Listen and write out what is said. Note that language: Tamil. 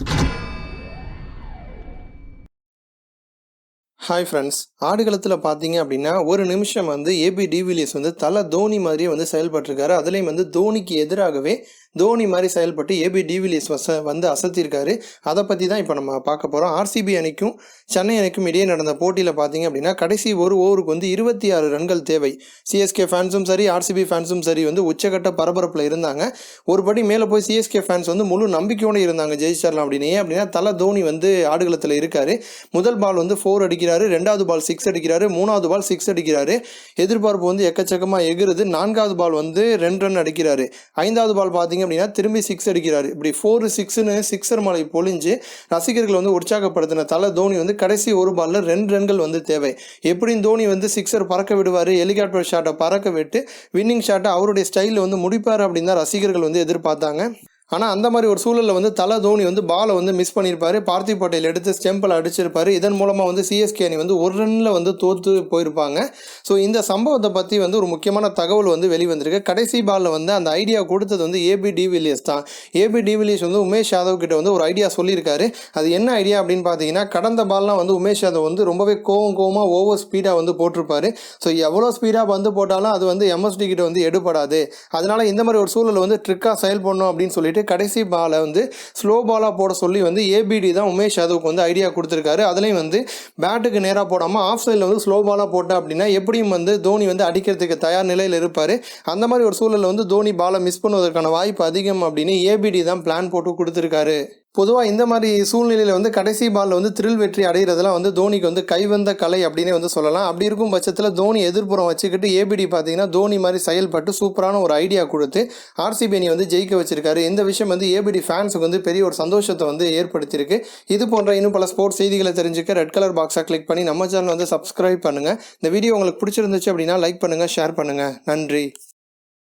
you ஹாய் ஃப்ரெண்ட்ஸ் ஆடுகளத்தில் பார்த்தீங்க அப்படின்னா ஒரு நிமிஷம் வந்து ஏபி டிவிலியர்ஸ் வந்து தலை தோனி மாதிரியே வந்து செயல்பட்டிருக்காரு. அதுலேயும் வந்து தோனிக்கு எதிராகவே தோனி மாதிரி செயல்பட்டு ஏபி டிவிலியர்ஸ் வச வந்து அசத்திருக்காரு. அதை பற்றி தான் இப்போ நம்ம பார்க்க போகிறோம் ஆர்சிபி அணிக்கும் சென்னை அணிக்கும் இடையே நடந்த போட்டியில் பார்த்தீங்க அப்படின்னா கடைசி ஒரு ஓவருக்கு வந்து இருபத்தி ஆறு ரன்கள் தேவை. சிஎஸ்கே ஃபேன்ஸும் சரி ஆர்சிபி ஃபேன்ஸும் சரி வந்து உச்சக்கட்ட பரபரப்பில் இருந்தாங்க. ஒருபடி மேலே போய் சிஎஸ்கே ஃபேன்ஸ் வந்து முழு நம்பிக்கையோடு இருந்தாங்க ஜெயிச்சிடலாம் அப்படின்னு. ஏன் அப்படின்னா தலை தோனி வந்து ஆடுகளத்தில் இருக்காரு. முதல் பால் வந்து ஃபோர் அடிக்கிறார். ரெண்டாவது பால் சிக்ஸ் அடிக்கிறாரு மூணாவது பால் சிக்ஸ் அடிக்கிறாரு. எதிர்பார்ப்பு வந்து எக்கச்சக்கமாக எகிறது. நான்காவது பால் வந்து ரெண்டு ரன் அடிக்கிறாரு. ஐந்தாவது பால் பார்த்தீங்க அப்படின்னா திரும்பி சிக்ஸ் அடிக்கிறாரு. இப்படி ஃபோர் சிக்ஸ்னு சிக்ஸர் மலை பொழிஞ்சு ரசிகர்கள் வந்து உற்சாகப்படுத்தின தலை தோனி வந்து கடைசி ஒரு பால்ல ரெண்டு ரன்கள் வந்து தேவை. எப்படியும் தோனி வந்து சிக்ஸர் பறக்க விடுவார் ஹெலிகாப்டர் ஷாட்டை பறக்க விட்டு வின்னிங் ஷாட்டை அவருடைய ஸ்டைலில் வந்து முடிப்பார் அப்படின்னு தான் ரசிகர்கள் வந்து எதிர்பார்த்தாங்க. ஆனால் அந்த மாதிரி ஒரு சூழலில் வந்து தலை தோனி வந்து பாலை வந்து மிஸ் பண்ணியிருப்பார் பார்த்திவ் பட்டேல் எடுத்து ஸ்டெம்பில் அடிச்சிருப்பார். இதன் மூலமாக வந்து சிஎஸ்கே அணி வந்து ஒரு ரன்னில் வந்து தோற்று போயிருப்பாங்க. ஸோ இந்த சம்பவத்தை பற்றி வந்து ஒரு முக்கியமான தகவல் வந்து வெளிவந்திருக்கு. கடைசி பாலில் வந்து அந்த ஐடியா கொடுத்தது வந்து ஏபி டிவிலியர்ஸ் தான். ஏபி டிவிலியர்ஸ் வந்து உமேஷ் யாதவ் கிட்ட வந்து ஒரு ஐடியா சொல்லியிருக்காரு. அது என்ன ஐடியா அப்படின்னு பார்த்தீங்கன்னா கடந்த பால்லாம் வந்து உமேஷ் யாதவ் வந்து ரொம்பவே கோவம் கோவமாக ஓவர் ஸ்பீடாக வந்து போட்டிருப்பாரு. ஸோ எவ்வளோ ஸ்பீடாக வந்து போட்டாலும் அது வந்து எம்எஸ்டி கிட்ட வந்து எடுபடாது. அதனால இந்த மாதிரி ஒரு சூழல் வந்து ட்ரிக்காக செயல்படணும் அப்படின்னு சொல்லிட்டு கடைசி பாலை வந்து ஸ்லோ பாலாக போட சொல்லி வந்து ஏபிடி தான் உமேஷ் யாதவுக்கு வந்து ஐடியா கொடுத்துருக்காரு. அதுலேயும் வந்து பேட்டுக்கு நேராக போடாமல் ஆஃப் சைடில் வந்து ஸ்லோ பாலாக போட்டேன் அப்படின்னா எப்படியும் வந்து தோனி வந்து அடிக்கிறதுக்கு தயார் நிலையில் இருப்பார். அந்த மாதிரி ஒரு சூழலில் வந்து தோனி பாலை மிஸ் பண்ணுவதற்கான வாய்ப்பு அதிகம் அப்படின்னு ஏபிடி தான் பிளான் போட்டு கொடுத்துருக்காரு. பொதுவாக இந்த மாதிரி சூழ்நிலையில் வந்து கடைசி பாலில் வந்து த்ரில் வெற்றி அடைகிறதுலாம் வந்து தோனிக்கு வந்து கைவந்த கலை அப்படின்னே வந்து சொல்லலாம். அப்படி இருக்கும் பட்சத்தில் தோனி எதிர்ப்புறம் வச்சுக்கிட்டு ஏபிடி பார்த்தீங்கன்னா தோனி மாதிரி செயல்பட்டு சூப்பரான ஒரு ஐடியா கொடுத்து ஆர்சிபி அணி வந்து ஜெயிக்க வச்சிருக்காரு. இந்த விஷயம் வந்து ஏபிடி ஃபேன்ஸுக்கு வந்து பெரிய ஒரு சந்தோஷத்தை வந்து ஏற்படுத்தியிருக்கு. இது போன்ற இன்னும் பல ஸ்போர்ட்ஸ் செய்திகளை தெரிஞ்சுக்க ரெட் கலர் பாக்ஸை கிளிக் பண்ணி நம்ம சேனல் வந்து சப்ஸ்கிரைப் பண்ணுங்கள் இந்த வீடியோ உங்களுக்கு பிடிச்சிருந்துச்சு அப்படின்னா லைக் பண்ணுங்கள் ஷேர் பண்ணுங்கள் நன்றி.